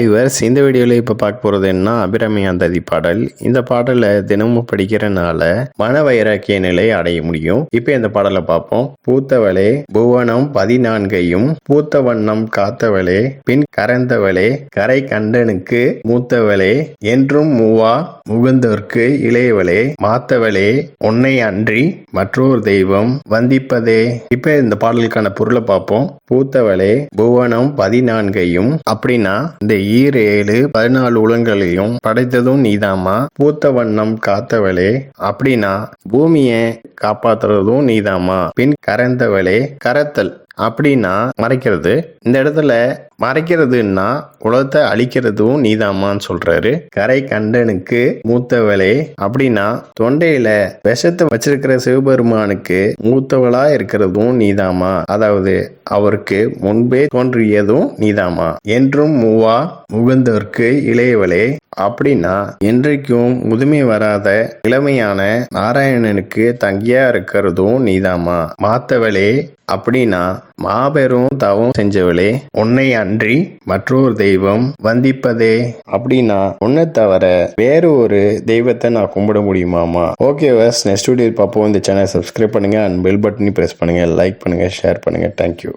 Hi yours இந்த வீடியோவில் இப்போ பார்க்க போகிறது என்ன? அபிராமி அந்ததி பாடல் இந்த பாடலை தினமும் படிக்கிறனால மன வைராக்கிய நிலை அடைய முடியும். இப்போ இந்த பாடலை பார்ப்போம். பூத்தவளே புவனம் பதினான்கையும் பூத்த வண்ணம் காத்தவளே பின் கரந்தவளே கரை கண்டனுக்கு மூத்தவளே என்றும் மூவா முகுந்தோர்க்கு இளையவளே மாத்தவளே உன்னை அன்றி மற்றொரு தெய்வம் வந்திப்பதே. இப்போ இந்த பாடலுக்கான பொருளை பார்ப்போம். பூத்தவளே புவனம் பதினான்கையும் அப்படின்னா இந்த ஈர் ஏழு பதினாலு உலங்களையும் படைத்ததும் நீதாம்மா. பூத்த வண்ணம் காத்தவளே அப்படின்னா பூமியை காப்பாத்துறதும் நீதாம்மா. பின் கரைந்தவளே கரத்தல். அப்படின்னா மறைக்கிறது. இந்த இடத்துல மறைக்கிறதுன்னா உலகத்தை அழிக்கிறதும் நீதாம்மான்னு சொல்றாரு. கரை கண்டனுக்கு மூத்தவளே அப்படின்னா தொண்டையில விஷத்தை வச்சிருக்கிற சிவபெருமானுக்கு மூத்தவளா இருக்கிறதும் நீதாமா? அதாவது அவருக்கு முன்பே தோன்றியதும் நீதாமா? என்றும் மூவா முகுந்தவர்க்கு இளையவளே அப்படின்னா என்றைக்கும் முதுமை வராத இளமையான நாராயணனுக்கு தங்கியா இருக்கிறதும் நீதாமா? மாத்தவளே அப்படின்னா மாபெரும் தவம் செஞ்சவளே உன்னை அன்றி மற்றொரு தெய்வம் வந்திப்பதே. அப்படின்னா உன்னை தவிர வேறு ஒரு தெய்வத்தை நான் கும்பிட முடியுமாமா ஓகே வஸ் நெக்ஸ்ட் வீடியோ பார்ப்போம். இந்த சேனல் சப்ஸ்கிரைப் பண்ணுங்க. அண்ட் பெல் பட்டனையும் ப்ரெஸ் பண்ணுங்கள் லைக் பண்ணுங்கள் ஷேர் பண்ணுங்கள் தேங்க்யூ